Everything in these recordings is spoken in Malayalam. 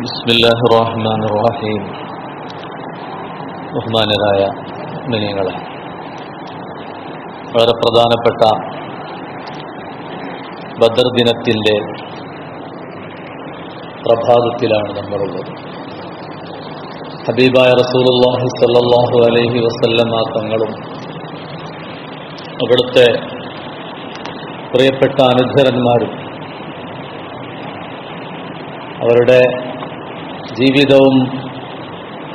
ബിസ്മി അല്ലാഹി റഹ്മാൻ റഹീം ബഹുമാനരായ മിനിയങ്ങളെ വളരെ പ്രധാനപ്പെട്ട ബദർ ദിനത്തിന്റെ പ്രഭാതത്തിലാണ് നമ്മളുള്ളത്. ഹബീബായ റസൂലുള്ളാഹി സല്ലാഹു അലൈഹി വസല്ലമ തങ്ങളും അവിടുത്തെ പ്രിയപ്പെട്ട അനുചരന്മാരും അവരുടെ ജീവിതവും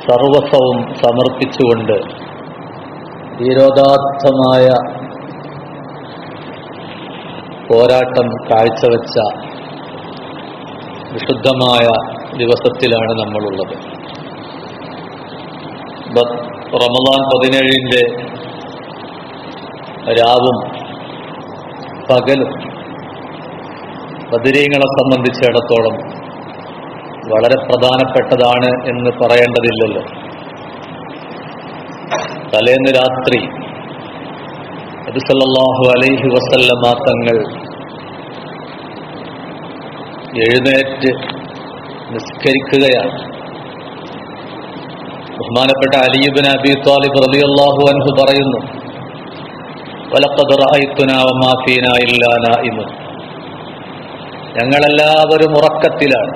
സർവസ്വവും സമർപ്പിച്ചുകൊണ്ട് ധീരോദാത്തമായ പോരാട്ടം കാഴ്ചവെച്ച വിശുദ്ധമായ ദിവസത്തിലാണ് നമ്മളുള്ളത്. റമദാൻ പതിനേഴിന്റെ രാവും പകലും ബദിരീങ്ങളെ സംബന്ധിച്ചിടത്തോളം വളരെ പ്രധാനപ്പെട്ടതാണ് എന്ന് പറയേണ്ടതില്ലല്ലോ. തലേന്ന് രാത്രി നബിസല്ലാഹു അലൈഹി വസല്ലമ തങ്ങൾ എഴുന്നേറ്റ് നിസ്കരിക്കുകയാണ്. ബഹുമാനപ്പെട്ട അലിയുബിൻ അബി താലിബ് റളിയല്ലാഹു അൻഹു പറയുന്നു ഞങ്ങളെല്ലാവരും ഉറക്കത്തിലാണ്.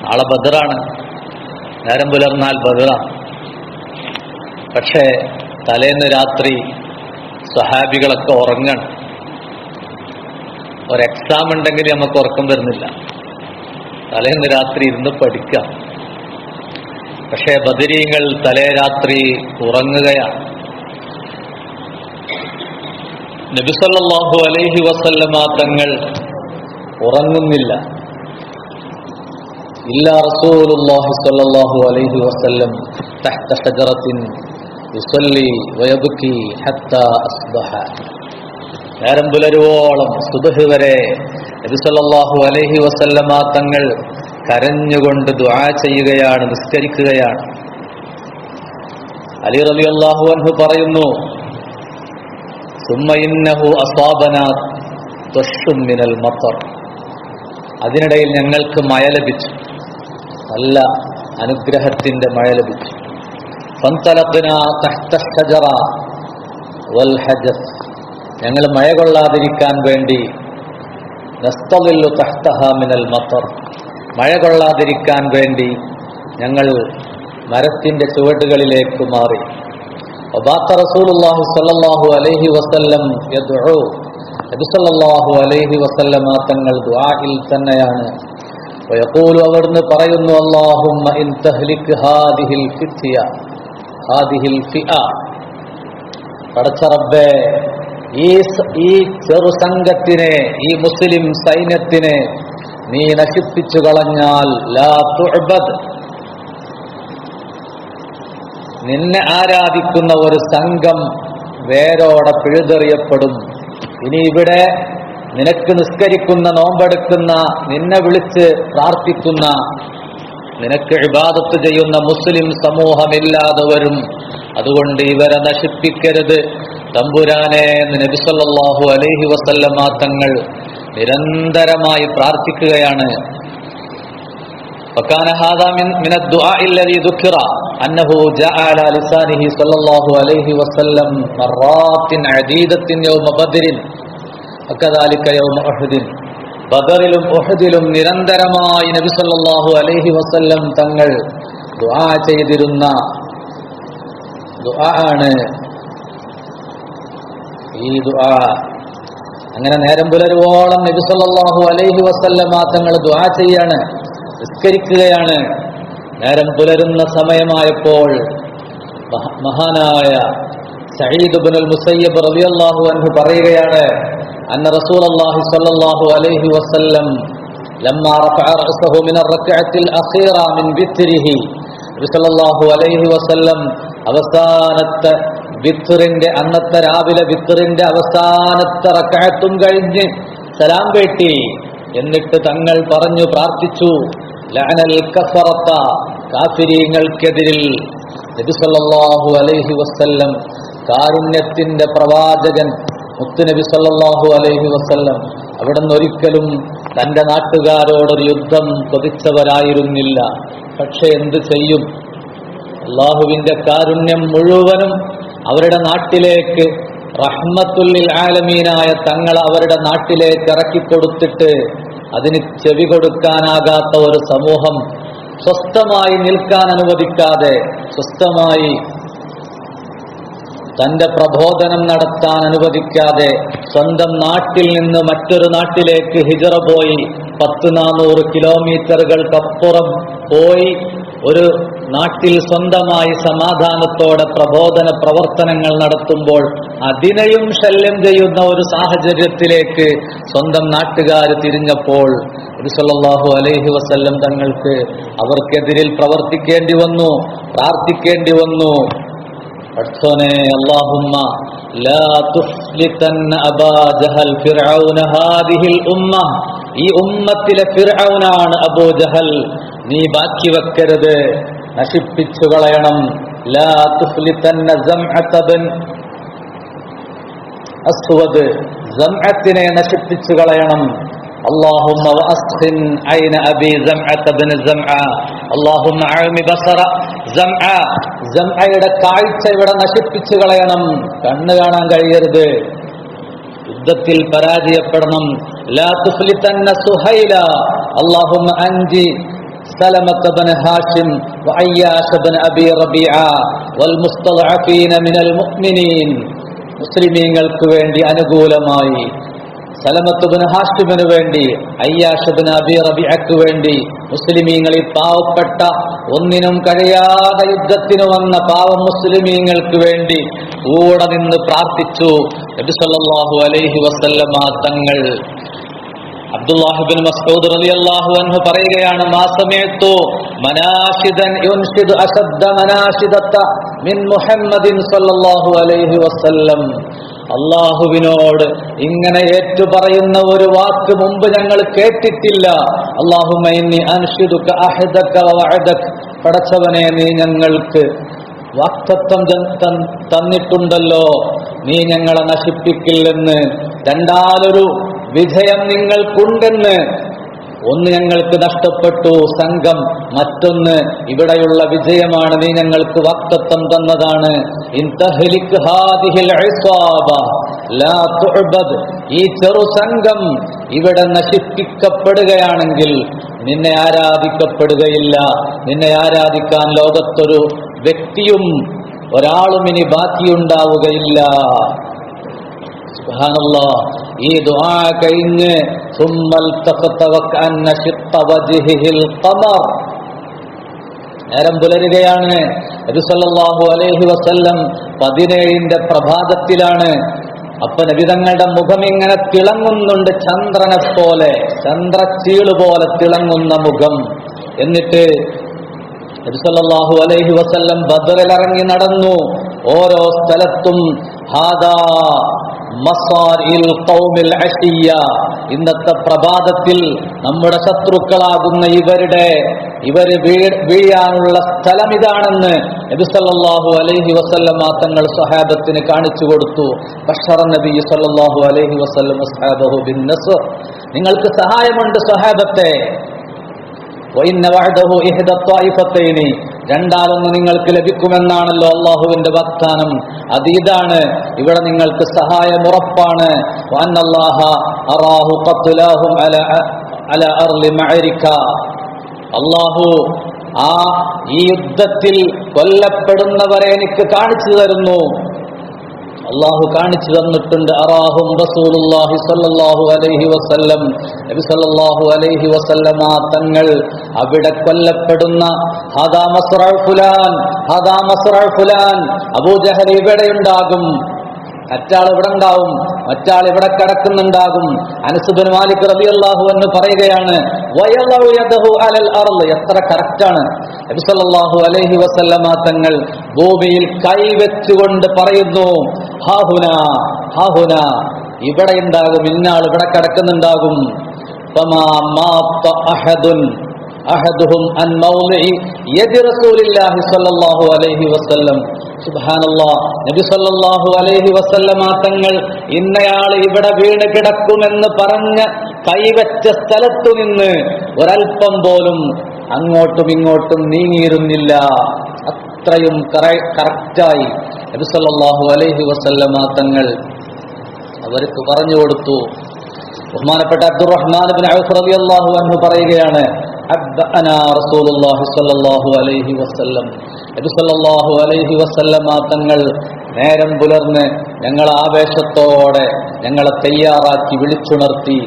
നാളെ ബദറാണ്. നേരം പുലർന്നാൽ ബദറാണ് പക്ഷേ തലേന്ന് രാത്രി സഹാബികളൊക്കെ ഉറങ്ങണം. ഒരു എക്സാം ഉണ്ടെങ്കിൽ നമുക്ക് ഉറക്കം വരുന്നില്ല. തലേന്ന് രാത്രി ഇരുന്ന് പഠിക്കാം. പക്ഷേ ബദരീങ്ങൾ തലേ രാത്രി ഉറങ്ങുകയാണ്. നബിസല്ലാഹു അലൈഹി വസല്ലമ തങ്ങൾ ഉറങ്ങുന്നില്ല. إلا رسول الله صلى الله عليه وسلم تحت شجرة يصلي ويبكي حتى أصبح നേരം പുലരുവോളം സുബഹ് വരെ നബി സല്ലല്ലാഹു അലൈഹി വസല്ലമ തങ്ങൾ കരഞ്ഞുകൊണ്ട് ദുആ ചെയ്യുകയാണ് നിസ്കരിക്കുകയാണ് അലി റളിയല്ലാഹു അൻഹു പറയുന്നു സുമ്മ ഇന്നഹു അസാബനാ ത്വഷ്ഷും മിനൽ മത്തർ അതിനിടയിൽ ഞങ്ങൾക്ക് മഴ ലഭിച്ചു നല്ല അനുഗ്രഹത്തിന്റെ മഴ ലഭിച്ചു. ഞങ്ങൾ മഴ കൊള്ളാതിരിക്കാൻ വേണ്ടി നസ്തലില്ലു തഹ്തഹാമിനൽ മത്തർ. മഴ കൊള്ളാതിരിക്കാൻ വേണ്ടി ഞങ്ങൾ മരത്തിന്റെ ചുവടുകളിലേക്ക് മാറി. ഒബാത്ത റസൂലുല്ലാഹു സല്ലാഹു അലൈഹി വസല്ലം യദ്ഹു നബിസല്ലാഹു അലൈഹി വസല്ലമ തങ്ങൾ ദ്വാഹിൽ തന്നെയാണ് വയഖൂലു അവിടുന്ന് പറയുന്നു اللهم ഇൻ തഹ്ലിക് ഹാദിഹിൽ ഫിത്യ. ഹാദിഹിൽ ഫിഅ. പടച്ച റബ്ബേ ഈ ഈ ചെറു സംഘത്തിനെ ഈ മുസ്ലിം സൈന്യത്തിനെ നീ നശിപ്പിച്ചു കളഞ്ഞാൽ ലാ തുഅബദ്. നിന്നെ ആരാധിക്കുന്ന ഒരു സംഘം വേരോടെ പിഴുതെറിയപ്പെടും. ഇനി ഇവിടെ നിനക്ക് നിസ്കരിക്കുന്ന നോമ്പെടുക്കുന്ന നിന്നെ വിളിച്ച് പ്രാർത്ഥിക്കുന്ന നിനക്ക് ഇബാദത്ത് ചെയ്യുന്ന മുസ്ലിം സമൂഹമില്ലാതെ വരും അതുകൊണ്ട് ഇവരെ നശിപ്പിക്കരുത് തമ്പുരാനെ എന്ന് നബി സല്ലല്ലാഹു അലൈഹി വസല്ലമ തങ്ങൾ നിരന്തരമായി പ്രാർത്ഥിക്കുകയാണ് وكان هذا من من الدعاء الذي ذكر أنه جاء على لسانه صلى الله عليه وسلم مرات عديدة يوم بدر ഒഹദിൻ ബദറിലും ഒഹദിലും നിരന്തരമായി നബി സല്ലാഹു അലൈഹി വസല്ലം തങ്ങൾ ദുആ ചെയ്തിരുന്ന ദുആ ആണ്. ഈ ദുആ അങ്ങനെ നേരം പുലരുവോളം നബി സല്ലാഹു അലൈഹി വസല്ലം തങ്ങൾ ദുആ ചെയ്യാണ് നിസ്കരിക്കുകയാണ്. നേരം പുലരുന്ന സമയമായപ്പോൾ മഹാനായ സഹീദ് ബുനൽ മുസയ്യബ് റബിയല്ലാഹു അൻഹു പറയുകയാണ് അന്ന റസൂലുള്ളാഹി സ്വല്ലല്ലാഹു അലൈഹി വസല്ലം ലമ്മ റഫഅ റഅസഹു മിന الركعة الأخيرة من بتره നബി സല്ലല്ലാഹു അലൈഹി വസല്ലം അവസാനത്തെ വിത്തറിന്റെ അന്നത്തെ രാവിലെ വിത്തറിന്റെ അവസാനത്തെ റക്അത്തും കഴിഞ്ഞ് സലാം കേട്ടി എന്നിട്ട് തങ്ങൾ പറഞ്ഞു പ്രാർത്ഥിച്ചു ലഅനൽ കഫറത്ത കാഫിരീങ്ങൾക്കെതിരിൽ നബി സല്ലല്ലാഹു അലൈഹി വസല്ലം കാരുണ്യത്തിന്റെ പ്രവാചകൻ മുത്തുനബി സല്ലാഹു അലൈഹി വസ്ല്ലം അവിടെ ഒരിക്കലും തന്റെ നാട്ടുകാരോടൊരു യുദ്ധം കൊതിച്ചവരായിരുന്നില്ല. പക്ഷെ എന്ത് ചെയ്യും? അള്ളാഹുവിന്റെ കാരുണ്യം മുഴുവനും അവരുടെ നാട്ടിലേക്ക് റഹ്മത്തുല്ലിൽ ആലമീനായ തങ്ങൾ അവരുടെ നാട്ടിലേക്ക് ഇറക്കി ഇറക്കിക്കൊടുത്തിട്ട് അതിന് ചെവി കൊടുക്കാനാകാത്ത ഒരു സമൂഹം സ്വസ്ഥമായി നിൽക്കാൻ അനുവദിക്കാതെ സ്വസ്ഥമായി തന്റെ പ്രബോധനം നടത്താൻ അനുവദിക്കാതെ സ്വന്തം നാട്ടിൽ നിന്ന് മറ്റൊരു നാട്ടിലേക്ക് ഹിജറ പോയി പത്ത് നാനൂറ് കിലോമീറ്ററുകൾക്കപ്പുറം പോയി ഒരു നാട്ടിൽ സ്വന്തമായി സമാധാനത്തോടെ പ്രബോധന പ്രവർത്തനങ്ങൾ നടത്തുമ്പോൾ അതിനെയും ശല്യം ചെയ്യുന്ന ഒരു സാഹചര്യത്തിലേക്ക് സ്വന്തം നാട്ടുകാർ തിരിഞ്ഞപ്പോൾ സല്ലല്ലാഹു അലൈഹി വസല്ലം തങ്ങൾക്ക് അവർക്കെതിരിൽ പ്രവർത്തിക്കേണ്ടി വന്നു പ്രാർത്ഥിക്കേണ്ടി വന്നു. പഠിച്ചോനെ അള്ളാഹുമ്മ ലാ ഹാദിഹിൽ ഈ ഫിർഔനാണ് നീ ബാക്കി വെക്കരുത്. ലാ അസ്വദ് നശിപ്പിച്ചു കളയണം. اللهم واسخن عين ابي زمعه بن زمعه اللهم عام بصر زمعه زمعه കാഴ്ച ഇവിടെ നശിപ്പിച്ചു കളയണം കണ്ണ് കാണാൻ കഴിയരുത് യുദ്ധത്തിൽ പരാജയപ്പെടണം ലാ തുഫ്ലിതന്ന സുഹൈല اللهم അൻജി سلمة بن هاشم وعياش بن ابي ربيعة والمستضعفين من المؤمنين മുസ്ലിമീങ്ങൾക്ക് വേണ്ടി അനുകൂലമായി സലമത്തുബിന് ഹാഷിബിന് വേണ്ടി അയ്യാഷബിന് അബി റബിയക്ക് വേണ്ടി മുസ്ലിമീങ്ങൾ ഈ പാവപ്പെട്ട ഒന്നിനും കഴിയാതെ യുദ്ധത്തിന് വന്ന പാവം മുസ്ലിമീങ്ങൾക്ക് വേണ്ടി കൂടെ നിന്ന് പ്രാർത്ഥിച്ചു. നബിസല്ലാഹു അലൈഹി വസല്ലമ തങ്ങൾ അബ്ദുല്ലാഹിബിൻ മസ്ഊദ് റളിയല്ലാഹു അൻഹു പറയുകയാണ് മാ സമയത്തു മനാശിദൻ യുൻസിദു മനാശിദത്ത മിൻ മുഹമ്മദിൻ സല്ലല്ലാഹു അലൈഹി വസല്ലം. അള്ളാഹുവിനോട് ഇങ്ങനെ ഏറ്റു പറയുന്ന ഒരു വാക്ക് മുമ്പ് ഞങ്ങൾ കേട്ടിട്ടില്ല. അള്ളാഹുമൈനി അൻഷിദുക അഹദക വഅദക. പടച്ചവനെ നീ ഞങ്ങൾക്ക് വാക്തത്വം തന്നിട്ടുണ്ടല്ലോ. നീ ഞങ്ങളെ നശിപ്പിക്കില്ലെന്ന്. രണ്ടാലൊരു വിജയം നിങ്ങൾക്കുണ്ടെന്ന്. ഒന്ന് ഞങ്ങൾക്ക് നഷ്ടപ്പെട്ടു സംഘം മറ്റൊന്ന് ഇവിടെയുള്ള വിജയമാണ് നീ ഞങ്ങൾക്ക് വാക്തത്വം തന്നതാണ്. ഈ ചെറു സംഘം ഇവിടെ നശിപ്പിക്കപ്പെടുകയാണെങ്കിൽ നിന്നെ ആരാധിക്കപ്പെടുകയില്ല. നിന്നെ ആരാധിക്കാൻ ലോകത്തൊരു വ്യക്തിയും ഒരാളും ഇനി ബാക്കിയുണ്ടാവുകയില്ല. ഈ ദുആ കഴിഞ്ഞ് നേരം പുലരുകയാണ്. നബിസല്ലാഹു അലൈഹി വസല്ലം പതിനേഴിന്റെ പ്രഭാതത്തിലാണ്. അപ്പൊ നബിതങ്ങളുടെ മുഖം ഇങ്ങനെ തിളങ്ങുന്നുണ്ട് ചന്ദ്രനെ പോലെ ചന്ദ്രച്ചീൾ പോലെ തിളങ്ങുന്ന മുഖം. എന്നിട്ട് നബി സല്ലല്ലാഹു അലൈഹി വസല്ലം ബദറിൽ ഇറങ്ങി നടന്നു. ഓരോ സ്ഥലത്തും ഹാദാ ഇന്നത്തെ പ്രഭാതത്തിൽ നമ്മുടെ ശത്രുക്കളാകുന്ന ഇവരുടെ ഇവർ വീഴാനുള്ള സ്ഥലം ഇതാണെന്ന് നബി സല്ലല്ലാഹു അലൈഹി വസല്ലമ തങ്ങൾ സഹാബത്തിന് കാണിച്ചു കൊടുത്തു. ബഷറ നബി അലൈഹി വസല്ലം നിങ്ങൾക്ക് സഹായമുണ്ട് സ്വഹാബത്തെ. രണ്ടാലൊന്ന് നിങ്ങൾക്ക് ലഭിക്കുമെന്നാണല്ലോ അള്ളാഹുവിന്റെ വാഗ്ദാനം. അത് ഇതാണ്. ഇവിടെ നിങ്ങൾക്ക് സഹായം ഉറപ്പാണ്. അള്ളാഹു ആ ഈ യുദ്ധത്തിൽ കൊല്ലപ്പെടുന്നവരെ എനിക്ക് കാണിച്ചു തരുന്നു. അള്ളാഹു കാണിച്ചു തന്നിട്ടുണ്ട്. റസൂലുള്ളാഹി അലൈഹി വസല്ലം. നബി അലൈഹി വസല്ലമ തങ്ങൾ അവിടെ കൊല്ലപ്പെടുന്ന ഹദാ ഫുലാൻ ഇവിടെ ഉണ്ടാകും. മറ്റാൾ ഇവിടെ ഉണ്ടാവും. മറ്റാൾ ഇവിടെ കിടക്കുന്നുണ്ടാകും. അനസുബിൻ മാലിക് റബി അള്ളാഹു എന്ന് പറയുകയാണ് എത്ര കറക്റ്റാണ് അലൈഹി വസല്ലമ തങ്ങൾ ഭൂമിയിൽ കൈവെച്ചുകൊണ്ട് പറയുന്നു ഹാഹുന ഹാഹുന ഇവിടെ ഉണ്ടാകും ഇന്നാൾ ഇവിടെ കിടക്കുന്നുണ്ടാകും. മൗളിഇ യദി സ്വല്ലല്ലാഹു അലൈഹി വസല്ലം. നബി അലൈഹി വസല്ലമ തങ്ങൾ ഇന്നയാൾ ഇവിടെ വീണ് കിടക്കുമെന്ന് പറഞ്ഞ കൈവച്ച സ്ഥലത്തു നിന്ന് ഒരൽപ്പം പോലും അങ്ങോട്ടും ഇങ്ങോട്ടും നീങ്ങിയിരുന്നില്ല. അത്രയും കറക്റ്റായി. നബിസല്ലാഹു അലൈഹി വസല്ലമ തങ്ങൾ അവർക്ക് പറഞ്ഞു കൊടുത്തു. ബഹുമാനപ്പെട്ട അബ്ദുറഹ്മാൻ റളിയല്ലാഹു അൻഹു പറയുകയാണ് അലൈഹി വസല്ലം. നബി സല്ലല്ലാഹു അലൈഹി വസല്ലമ തങ്ങൾ നേരം പുലർന്ന് ഞങ്ങൾ ആവേശത്തോടെ ഞങ്ങളെ തയ്യാറാക്കി വിളിച്ചുണർത്തി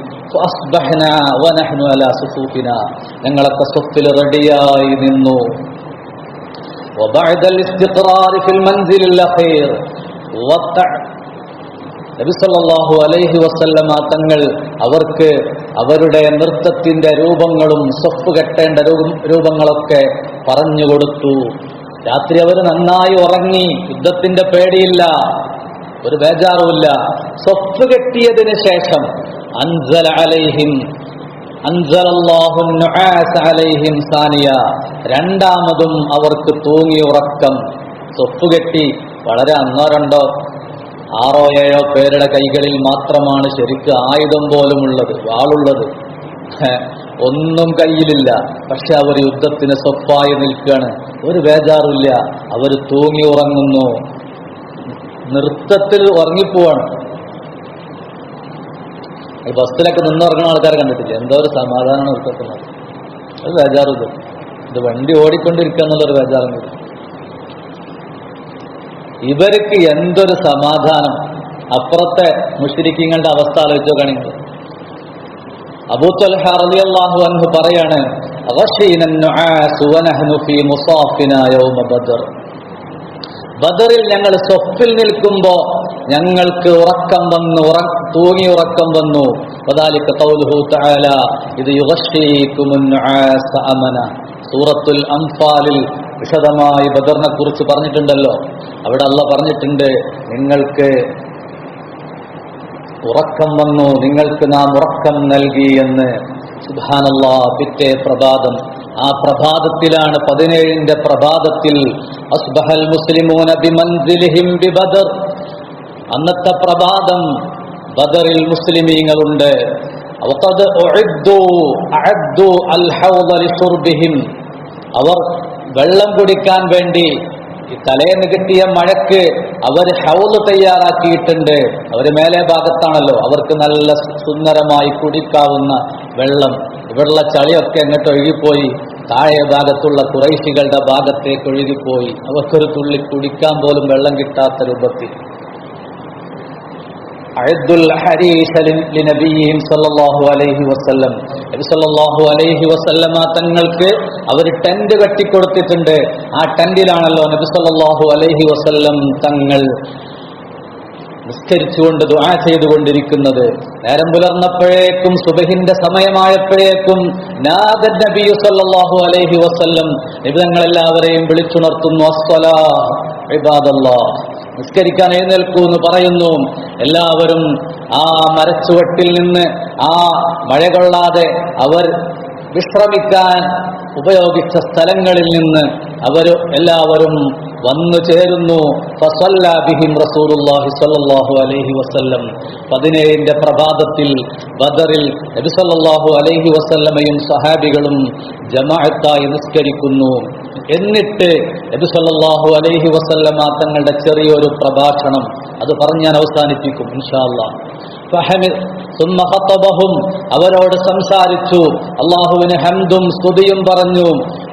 ഞങ്ങളൊക്കെ സ്വത്തിൽ റെഡിയായി നിന്നു. وبعد الاستقرار في المنزل الأخير وقع നബിസല്ലാഹു അലൈഹി വസല്ലമ തങ്ങൾ അവർക്ക് അവരുടെ നൃത്തത്തിന്റെ രൂപങ്ങളും സ്വപ്പ് കെട്ടേണ്ട രൂപം- രൂപങ്ങളൊക്കെ പറഞ്ഞു കൊടുത്തു രാത്രി അവർ നന്നായി ഉറങ്ങി യുദ്ധത്തിന്റെ പേടിയില്ല ഒരു ബേജാറുമില്ല സ്വപ്പ് കെട്ടിയതിന് ശേഷം അൻസല അലൈഹിം അൻസലല്ലാഹു നുആസ അലൈഹിം സാനിയ. രണ്ടാമതും അവർക്ക് തൂങ്ങി ഉറക്കം. സ്വപ്പുകെട്ടി വളരെ അന്നോ രണ്ടോ ആറോ ഏഴോ പേരുടെ കൈകളിൽ മാത്രമാണ് ശരിക്ക് ആയുധം പോലുമുള്ളത് വാളുള്ളത്. ഒന്നും കയ്യിലില്ല. പക്ഷെ അവർ യുദ്ധത്തിന് സ്വപ്പായി നിൽക്കുകയാണ് ഒരു ബേജാറില്ല അവർ തൂങ്ങി ഉറങ്ങുന്നു. നൃത്തത്തിൽ ഉറങ്ങിപ്പോവാണ്. ഈ ബസ്സിലൊക്കെ നിന്നിറങ്ങുന്ന ആൾക്കാരെ കണ്ടിട്ടില്ല? എന്തോ ഒരു സമാധാനമാണ് ഉൾക്കൊള്ളുന്നത് അത് ബേജാറ് ഇത് വണ്ടി ഓടിക്കൊണ്ടിരിക്കുക എന്നുള്ളൊരു ബേജാറും ഇവർക്ക് എന്തൊരു സമാധാനം? അപ്പുറത്തെ മുഷിരിക്കങ്ങളുടെ അവസ്ഥ ആലോചിച്ച് നോക്കുകയാണെങ്കിൽ. അബൂ റളിയല്ലാഹു അൻഹു പറയാണ് ബദറിൽ ഞങ്ങൾ സ്വപ്പിൽ നിൽക്കുമ്പോൾ ഞങ്ങൾക്ക് ഉറക്കം വന്നു തൂങ്ങി ഉറക്കം വന്നു. ഇത് സൂറത്തുൽ അംഫാലിൽ വിശദമായി ബദറിനെ കുറിച്ച് പറഞ്ഞിട്ടുണ്ടല്ലോ. അവിടെ അല്ല പറഞ്ഞിട്ടുണ്ട് നിങ്ങൾക്ക് ഉറക്കം വന്നു നിങ്ങൾക്ക് നാം ഉറക്കം നൽകി എന്ന്. സുബാനല്ലാ പിറ്റേ പ്രഭാതം. ആ പ്രഭാതത്തിലാണ് പതിനേഴിന്റെ പ്രഭാതത്തിൽ അസ്ബഹൽ മുസ്ലിമൂന ബിമൻസിലിഹിം ബിബദർ അന്നത്തെ പ്രഭാതം ബദറിൽ മുസ്ലിമീങ്ങളുണ്ട്. അവർ വെള്ളം കുടിക്കാൻ വേണ്ടി ഈ തലേന്ന് കിട്ടിയ മഴക്ക് അവർ ഹൗൽ തയ്യാറാക്കിയിട്ടുണ്ട്. അവർ മേലെ ഭാഗത്താണല്ലോ. അവർക്ക് നല്ല സുന്ദരമായി കുടിക്കാവുന്ന വെള്ളം. ഇവിടെയുള്ള ചളിയൊക്കെ അങ്ങോട്ട് ഒഴുകിപ്പോയി. താഴെ ഭാഗത്തുള്ള കുറൈശികളുടെ ഭാഗത്തേക്ക് ഒഴുകിപ്പോയി. അവർക്കൊരു തുള്ളി കുടിക്കാൻ പോലും വെള്ളം കിട്ടാത്ത രൂപത്തിൽ. അഴുദ്ദുൽ ഹരീഷ ലി- صلى الله അലൈഹി وسلم നബി الله അലൈഹി وسلم തങ്ങൾക്ക് അവർ ടെന്റ് കെട്ടിക്കൊടുത്തിട്ടുണ്ട്. ആ ടെന്റിലാണല്ലോ നബി സല്ലല്ലാഹു അലൈഹി വസല്ലം തങ്ങൾ നിസ്കരിച്ചുകൊണ്ട് ദുആ ചെയ്തുകൊണ്ടിരിക്കുന്നത്. നേരം പുലർന്നപ്പോഴേക്കും സുബഹിന്റെ സമയമായപ്പോഴേക്കും നാദൻ നബി സല്ലല്ലാഹു അലൈഹി വസല്ലം. നബി തങ്ങളെല്ലാവരെയും വിളിച്ചുണർത്തുന്നു അസ്സലാ ഇബാദല്ലാഹ്. നിസ്കരിക്കാൻ എഴുന്നേൽക്കൂ എന്ന് പറയുന്നു. എല്ലാവരും ആ മരച്ചുവട്ടിൽ നിന്ന് ആ മഴ കൊള്ളാതെ അവർ വിശ്രമിക്കാൻ ഉപയോഗിച്ച സ്ഥലങ്ങളിൽ നിന്ന് അവർ എല്ലാവരും വന്നു ചേരുന്നു. ബിഹിം റസൂലുള്ളാഹി സ്വല്ലല്ലാഹു അലൈഹി വസല്ലം. പതിനേഴിന്റെ പ്രഭാതത്തിൽ ബദറിൽ നബി സല്ലല്ലാഹു അലൈഹി വസല്ലമയും സഹാബികളും ജമാഅത്തായി നിസ്കരിക്കുന്നു. എന്നിട്ട് എബിസല്ലാഹു അലൈഹി വസല്ലമ തങ്ങളുടെ ചെറിയൊരു പ്രഭാഷണം അത് പറഞ്ഞ് ഞാൻ അവസാനിപ്പിക്കും ഇൻഷാല്ല അവരോട് സംസാരിച്ചു അള്ളാഹുവിന് ഹംദും സ്തുതിയും പറഞ്ഞു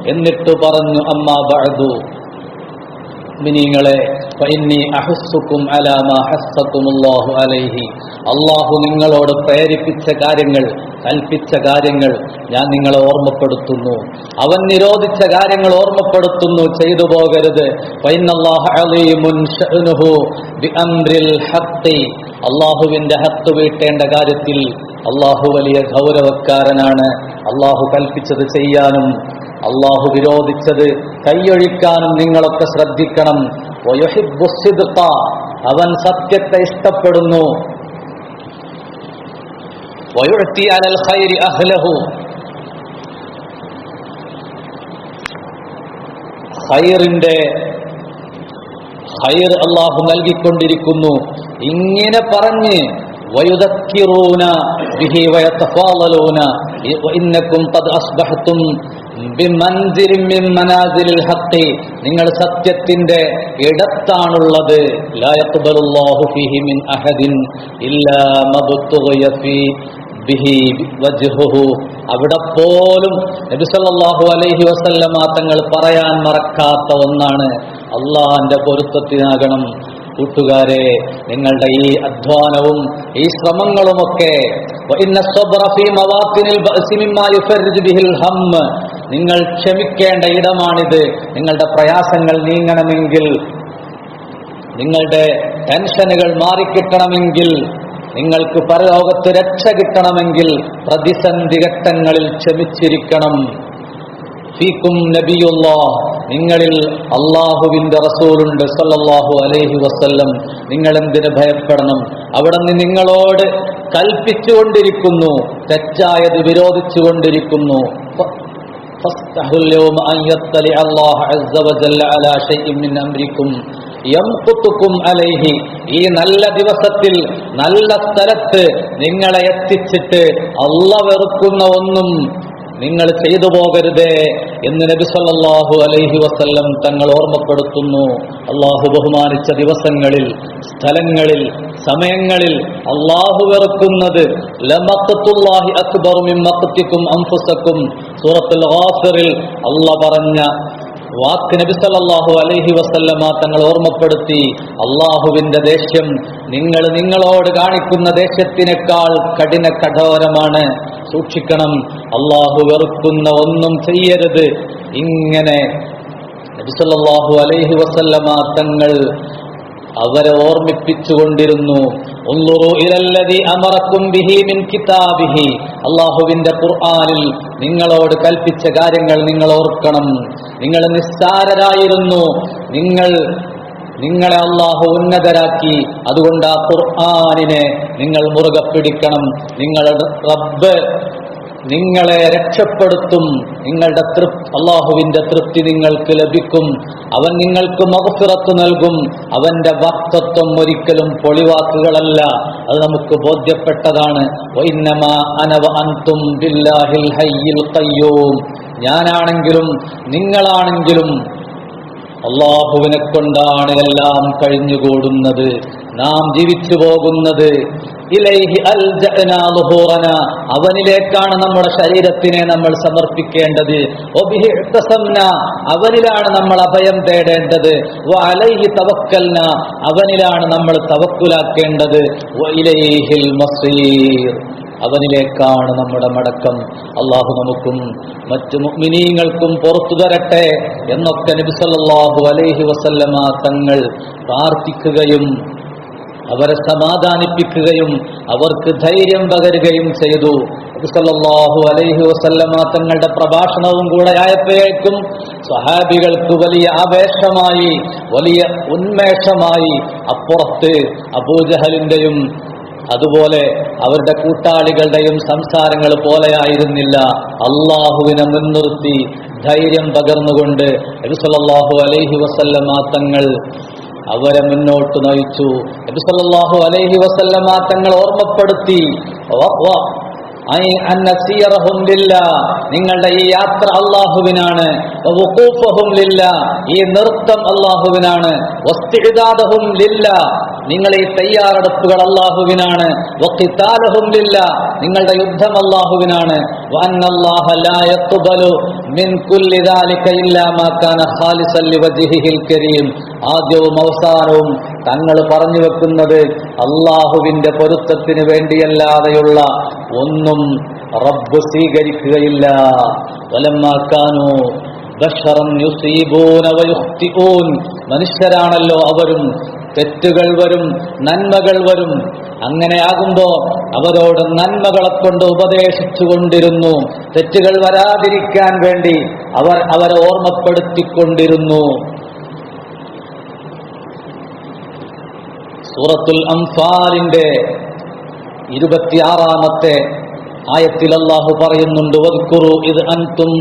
എന്നിട്ട് പറഞ്ഞു അമ്മാ ബഅദു. മിനിങ്ങളെ ഫഇന്നി അഹസ്സുക്കും അലാ മാ ഹസ്സക്കുമുല്ലാഹു അലൈഹി. അള്ളാഹു നിങ്ങളോട് പ്രേരിപ്പിച്ച കാര്യങ്ങൾ കൽപ്പിച്ച കാര്യങ്ങൾ ഞാൻ നിങ്ങളെ ഓർമ്മപ്പെടുത്തുന്നു. അവൻ നിരോധിച്ച കാര്യങ്ങൾ ഓർമ്മപ്പെടുത്തുന്നു ചെയ്തു പോകരുത്. അള്ളാഹുവിന്റെ ഹത്ത് വീട്ടേണ്ട കാര്യത്തിൽ അള്ളാഹു വലിയ ഗൗരവക്കാരനാണ്. അള്ളാഹു കൽപ്പിച്ചത് ചെയ്യാനും അള്ളാഹു വിരോധിച്ചത് കൈയൊഴിക്കാനും നിങ്ങളൊക്കെ ശ്രദ്ധിക്കണം. അവൻ സത്യത്തെ ഇഷ്ടപ്പെടുന്നു. ഹൈറിന്റെ ഹൈർ അള്ളാഹു നൽകിക്കൊണ്ടിരിക്കുന്നു. ഇങ്ങനെ പറഞ്ഞ് വയുതക്കിറൂന ബിഹി വയത്തഫാലൂന ഇന്നക്കും തത് അസ്ബഹത്തും നിങ്ങൾ സത്യത്തിന്റെ ഇടത്താണുള്ളത്. അവിടെ പോലും നബിസല്ലാഹു അലൈഹി വസല്ലമ തങ്ങൾ പറയാൻ മറക്കാത്ത ഒന്നാണ് അള്ളാഹിന്റെ പൊരുത്തത്തിനാകണം. കൂട്ടുകാരെ നിങ്ങളുടെ ഈ അധ്വാനവും ഈ ശ്രമങ്ങളുമൊക്കെ. നിങ്ങൾ ക്ഷമിക്കേണ്ട ഇടമാണിത്. നിങ്ങളുടെ പ്രയാസങ്ങൾ നീങ്ങണമെങ്കിൽ നിങ്ങളുടെ ടെൻഷനുകൾ മാറിക്കിട്ടണമെങ്കിൽ നിങ്ങൾക്ക് പരലോകത്ത് രക്ഷ കിട്ടണമെങ്കിൽ പ്രതിസന്ധി ഘട്ടങ്ങളിൽ ക്ഷമിച്ചിരിക്കണം. ഫീക്കും നബിയുള്ള നിങ്ങളിൽ അള്ളാഹുവിന്റെ റസൂലുണ്ട് സല്ലാഹു അലൈഹി വസല്ലം. നിങ്ങൾ എന്തിന് ഭയപ്പെടണം? അവിടെ നിന്ന് നിങ്ങളോട് കൽപ്പിച്ചുകൊണ്ടിരിക്കുന്നു തെറ്റായത് വിരോധിച്ചുകൊണ്ടിരിക്കുന്നു. فاستحوا اليوم أن يطلع الله عز وجل على شيء من أمركم يمقتكم عليه ഈ നല്ല ദിവസത്തിൽ നല്ല സ്ഥലത്ത് നിങ്ങളെ എത്തിച്ചിട്ട് അള്ള വെറുക്കുന്ന ഒന്നും നിങ്ങൾ ചെയ്തു പോകരുതേ എന്ന് നബി സല്ലാഹു അലൈഹി വസല്ലം തങ്ങൾ ഓർമ്മപ്പെടുത്തുന്നു. അള്ളാഹു ബഹുമാനിച്ച ദിവസങ്ങളിൽ സ്ഥലങ്ങളിൽ സമയങ്ങളിൽ അള്ളാഹു വെറുക്കുന്നത് അക്ബറും സൂറത്തുൽ ഗാഫിറിൽ അള്ളാഹ് പറഞ്ഞ വാക്ക് നബി സല്ലല്ലാഹു അലൈഹി വസല്ലമ തങ്ങൾ ഓർമ്മപ്പെടുത്തി അള്ളാഹുവിന്റെ ദേഷ്യം നിങ്ങൾ നിങ്ങളോട് കാണിക്കുന്ന ദേഷ്യത്തിനേക്കാൾ കഠിന കഠോരമാണ്. സൂക്ഷിക്കണം അള്ളാഹു വെറുക്കുന്ന ഒന്നും ചെയ്യരുത്. ഇങ്ങനെ നബി സല്ലല്ലാഹു അലൈഹി വസല്ലമ തങ്ങൾ അവരെ ഓർമ്മിപ്പിച്ചുകൊണ്ടിരുന്നു. അള്ളാഹുവിന്റെ ഖുർആാനിൽ നിങ്ങളോട് കൽപ്പിച്ച കാര്യങ്ങൾ നിങ്ങൾ ഓർക്കണം. നിങ്ങൾ നിസ്സാരരായിരുന്നു. നിങ്ങൾ നിങ്ങളെ അള്ളാഹു ഉന്നതരാക്കി. അതുകൊണ്ട് ആ ഖുർആാനിനെ നിങ്ങൾ മുറുകെ പിടിക്കണം. നിങ്ങളുടെ റബ്ബ് നിങ്ങളെ രക്ഷപ്പെടുത്തും. നിങ്ങളുടെ തൃപ് അള്ളാഹുവിന്റെ തൃപ്തി നിങ്ങൾക്ക് ലഭിക്കും. അവൻ നിങ്ങൾക്ക് മകഫിറത്ത് നൽകും. അവന്റെ വക്തത്വം ഒരിക്കലും പൊളിവാക്കുകളല്ല അത് നമുക്ക് ബോധ്യപ്പെട്ടതാണ്. അനവ അന്തും ബില്ലാഹിൽ ഹയ്യിൽ ഞാനാണെങ്കിലും നിങ്ങളാണെങ്കിലും അള്ളാഹുവിനെ കൊണ്ടാണ് എല്ലാം കഴിഞ്ഞുകൂടുന്നത്. നാം ജീവിച്ചു പോകുന്നത്. അവനിലേക്കാണ് നമ്മുടെ ശരീരത്തിനെ നമ്മൾ സമർപ്പിക്കേണ്ടത്. അവനിലാണ് നമ്മൾ അഭയം തേടേണ്ടത്. തവക്കൽന. അവനിലാണ് നമ്മൾ തവക്കുലാക്കേണ്ടത്. അവനിലേക്കാണ് നമ്മുടെ മടക്കം. അള്ളാഹു നമുക്കും മറ്റു മുഅ്മിനീങ്ങൾക്കും പുറത്തു തരട്ടെ എന്നൊക്കെ നബി സല്ലല്ലാഹു അലൈഹി വസല്ലമ തങ്ങൾ പ്രാർത്ഥിക്കുകയും അവരെ സമാധാനിപ്പിക്കുകയും അവർക്ക് ധൈര്യം പകരുകയും ചെയ്തു. നബി സല്ലല്ലാഹു അലൈഹി വസല്ലമ തങ്ങളുടെ പ്രഭാഷണവും കൂടെ ആയപ്പോഴേക്കും സഹാബികൾക്ക് വലിയ ആവേശമായി വലിയ ഉന്മേഷമായി അപ്പുറത്ത് അബൂജഹലിന്റെയും അതുപോലെ അവരുടെ കൂട്ടാളികളുടെയും സംസാരങ്ങൾ പോലെയായിരുന്നില്ല. അള്ളാഹുവിനെ മുൻനിർത്തി ധൈര്യം പകർന്നുകൊണ്ട് നബി സല്ലല്ലാഹു അലൈഹി വസല്ലമ തങ്ങൾ അവരെ മുന്നോട്ട് നയിച്ചു. നബി സല്ലല്ലാഹു അലൈഹി വസല്ലമ തങ്ങൾ ഓർമ്മപ്പെടുത്തി. നിങ്ങളുടെ ഈ യാത്ര അള്ളാഹുവിനാണ്. ഈ നൃത്തം അള്ളാഹുവിനാണ്. നിങ്ങൾ ഈ തയ്യാറെടുപ്പുകൾ അള്ളാഹുവിനാണ്. നിങ്ങളുടെ യുദ്ധം അള്ളാഹുവിനാണ് മിൻ കുല്ലി ദാലിക ഇല്ലാ മാ കാന ഖാലിസൻ ലിവജ്ഹിഹിൽ കരീം. ആദ്യവും അവസാനവും തങ്ങൾ പറഞ്ഞു വെക്കുന്നത് അള്ളാഹുവിന്റെ പൊരുത്തത്തിന് വേണ്ടിയല്ലാതെയുള്ള ഒന്നും റബ്ബ് സ്വീകരിക്കുകയില്ല. വലമാക്കാനോ ബഷറൻ യുസീബൂന വയുഖ്തിഊൻ. മനുഷ്യരാണല്ലോ അവരും തെറ്റുകൾ വരും നന്മകൾ വരും. അങ്ങനെയാകുമ്പോ അവരോട് നന്മകളെ കൊണ്ട് ഉപദേശിച്ചു കൊണ്ടിരുന്നു തെറ്റുകൾ വരാതിരിക്കാൻ വേണ്ടി അവർ അവരെ ഓർമ്മപ്പെടുത്തിക്കൊണ്ടിരുന്നു. സൂറത്തുൽ അംഫാലിന്റെ ഇരുപത്തിയാറാമത്തെ ആയത്തിൽ അള്ളാഹു പറയുന്നുണ്ട് വദ്കുറു ഇത് അൻതും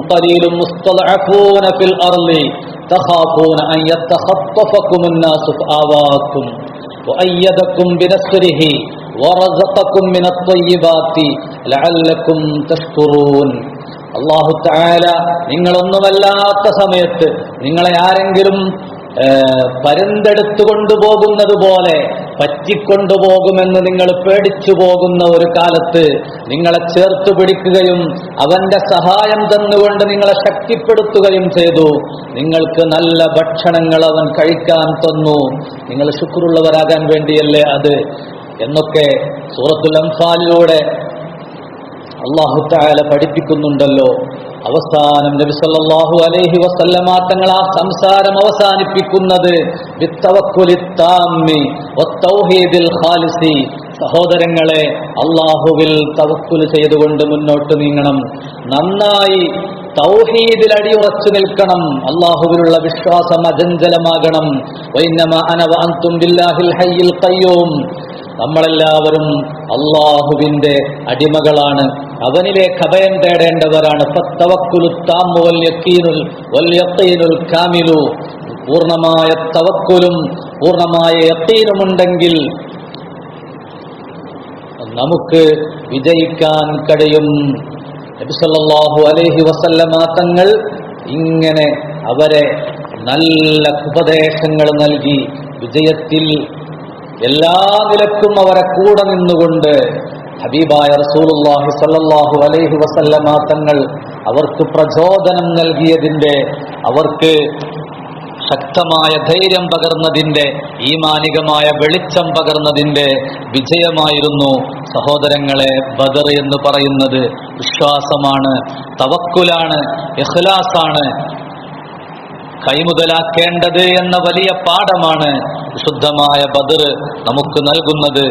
മുസ്തളഅഫൂന ഫിൽ അർളി. തഖാഫൂന അൻ യത്തഖത്തഫകും الناس ഫആവാക്കും وأيدكم بنصره ورزقكم من الطيبات لعلكم تشكرون അള്ളാഹു താല നിങ്ങളൊന്നുമല്ലാത്ത സമയത്ത് നിങ്ങളെ ആരെങ്കിലും ഏഹ്, പരുന്തെടുത്തു കൊണ്ടുപോകുന്നത് പോലെ പറ്റിക്കൊണ്ടുപോകുമെന്ന് നിങ്ങൾ പേടിച്ചു പോകുന്ന ഒരു കാലത്ത് നിങ്ങളെ ചേർത്ത് പിടിക്കുകയും അവന്റെ സഹായം തന്നുകൊണ്ട് നിങ്ങളെ ശക്തിപ്പെടുത്തുകയും ചെയ്തു. നിങ്ങൾക്ക് നല്ല ഭക്ഷണങ്ങൾ അവൻ കഴിക്കാൻ തന്നു. നിങ്ങൾ ശുക്രുള്ളവരാകാൻ വേണ്ടിയല്ലേ അത്? എന്നൊക്കെ സൂറത്തുൽ അംഫാലിലൂടെ അള്ളാഹുത്തായ പഠിപ്പിക്കുന്നുണ്ടല്ലോ. അവസാനം നബി സല്ലല്ലാഹു അലൈഹി വസല്ലമ തങ്ങൾ ആ സംസാരം അവസാനിപ്പിക്കുന്നത് ഖാലിസി. സഹോദരങ്ങളെ അള്ളാഹുവിൽ തവക്കുൽ ചെയ്തുകൊണ്ട് മുന്നോട്ട് നീങ്ങണം. നന്നായി തൗഹീദിൽ അടിയുറച്ചു നിൽക്കണം. അള്ളാഹുവിലുള്ള വിശ്വാസം അജഞ്ചലമാകണം നമ്മളെല്ലാവരും അള്ളാഹുവിന്റെ അടിമകളാണ്. അവനിലേക്ക് അഭയം തേടേണ്ടവരാണ്. കാമിലു. പൂർണമായ തവക്കുലും പൂർണമായ യത്തീനുമുണ്ടെങ്കിൽ നമുക്ക് വിജയിക്കാൻ കഴിയും. നബി സല്ലല്ലാഹു അലൈഹി വസല്ലമ തങ്ങൾ ഇങ്ങനെ അവരെ നല്ല ഉപദേശങ്ങൾ നൽകി വിജയത്തിൽ എല്ലാ നിലക്കും അവരെ കൂടെ നിന്നുകൊണ്ട് ഹബീബായ റസൂലുള്ളാഹി സല്ലല്ലാഹു അലൈഹി വസല്ലമ തങ്ങൾ അവർക്ക് പ്രചോദനം നൽകിയതിന്റെ അവർക്ക് ശക്തമായ ധൈര്യം പകർന്നതിന്റെ ഈമാനികമായ വെളിച്ചം പകർന്നതിന്റെ വിജയമായിരുന്നു സഹോദരങ്ങളെ ബദർ എന്ന് പറയുന്നത്. വിശ്വാസമാണ് തവക്കുലാണ് ഇഖ്ലാസാണ് കൈമുതലാക്കേണ്ടത് എന്ന വലിയ പാഠമാണ് വിശുദ്ധമായ ബദർ നമുക്ക് നൽകുന്നത്.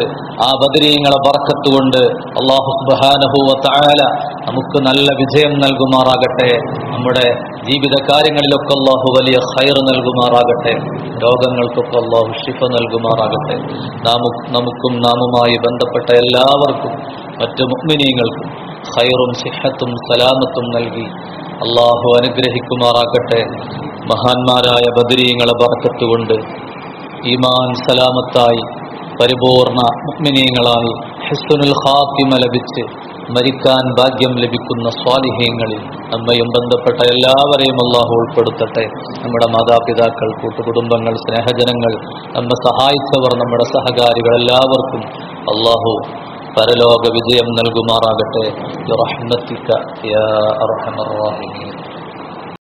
ആ ബദരീങ്ങളെ ബർക്കത്തുകൊണ്ട് അള്ളാഹു സുബ്ഹാനഹു താല നമുക്ക് നല്ല വിജയം നൽകുമാറാകട്ടെ. നമ്മുടെ ജീവിത കാര്യങ്ങളിലൊക്കെ അള്ളാഹു വലിയ ഹൈർ നൽകുമാറാകട്ടെ. രോഗങ്ങൾക്കൊക്കെ അള്ളാഹു ഷിഫ നൽകുമാറാകട്ടെ. നാമും നമുക്കും നാമുമായി ബന്ധപ്പെട്ട എല്ലാവർക്കും മറ്റു മുഗ്മിനീങ്ങൾക്കും ഹൈറും സിഹത്തും സലാമത്തും നൽകി അള്ളാഹു അനുഗ്രഹിക്കുമാറാകട്ടെ. മഹാന്മാരായ ബദരീങ്ങളെ ബർക്കത്തുകൊണ്ട് ഈമാൻ സലാമത്തായി പരിപൂർണ മുഗ്മിനീയങ്ങളായി ഹിസ്സുനുൽ ഖാത്തിമ ലഭിച്ച് മരിക്കാൻ ഭാഗ്യം ലഭിക്കുന്ന സ്വാലിഹ്യങ്ങളിൽ നമ്മയും ബന്ധപ്പെട്ട എല്ലാവരെയും അള്ളാഹു ഉൾപ്പെടുത്തട്ടെ. നമ്മുടെ മാതാപിതാക്കൾ കൂട്ടുകുടുംബങ്ങൾ സ്നേഹജനങ്ങൾ നമ്മെ സഹായിച്ചവർ നമ്മുടെ സഹകാരികൾ എല്ലാവർക്കും അള്ളാഹു പരലോക വിജയം നൽകുമാറാകട്ടെ.